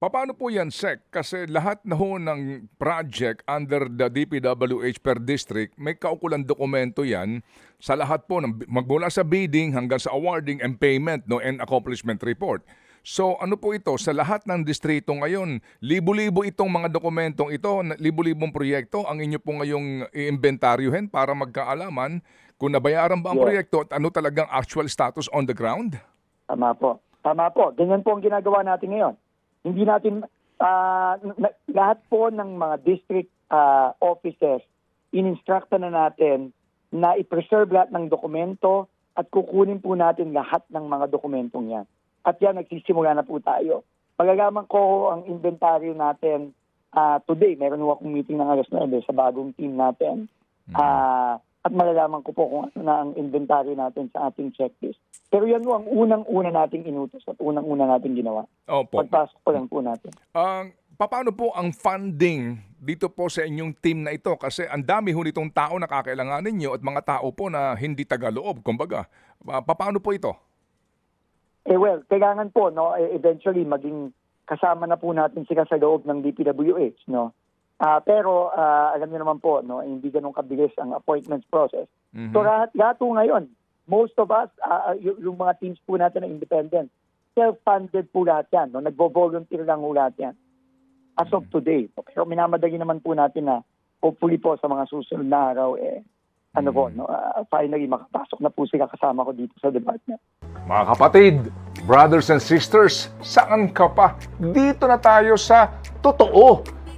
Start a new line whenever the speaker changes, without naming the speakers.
Paano po yan, Sec? Kasi lahat na ho ng project under the DPWH per district, may kaukulang dokumento yan sa lahat po, ng, magmula sa bidding hanggang sa awarding and payment no, and accomplishment report. So ano po ito, sa lahat ng distrito ngayon, libo-libo itong mga dokumentong ito, libo-libong proyekto ang inyo po ngayong i-inventaryohin para magkaalaman kung nabayaran ba ang
Yes.
proyekto at ano talagang actual status on the ground?
Tama po. Tama po. Ganyan po ang ginagawa natin ngayon. Hindi natin, na- lahat po ng mga district ah, offices, in-instructa na natin na i-preserve lahat ng dokumento at kukunin po natin lahat ng mga dokumentong yan. At yan, nagsisimula na po tayo. Pagagaman ko ang inventaryo natin ah, today, meron ho akong meeting ng alas 9 sa bagong team natin. Ah, at malalaman ko po kung ano na ang inventaryo natin sa ating checklist. Pero yan po ang unang-una nating inutos at unang-una nating ginawa.
Opo.
Pagpasok pa lang po natin.
Ang paano po ang funding dito po sa inyong team na ito? Kasi ang dami ho nitong tao na kakailanganin ninyo at mga tao po na hindi tagaloob, kumbaga. Pa- paano po ito?
Eh well, kailangan po, no, eh, eventually maging kasama na po natin sila sa loob ng DPWH, no. Ah, pero ah, alam niyo naman po, no, hindi ganun kabilis ang appointments process.
Mhm.
So lahat, lahat po ngayon, most of us, ah, y- yung mga teams po natin na independent, self-funded po lahat yan. No? Nagvo-volunteer lang po lahat yan. As of today. Pero minamadali naman po natin na hopefully po sa mga susunod na araw, eh, ano po, no, ah, finally makapasok na po sila kasama ko dito sa department.
Mga kapatid, brothers and sisters, saan ka pa? Dito na tayo sa totoo.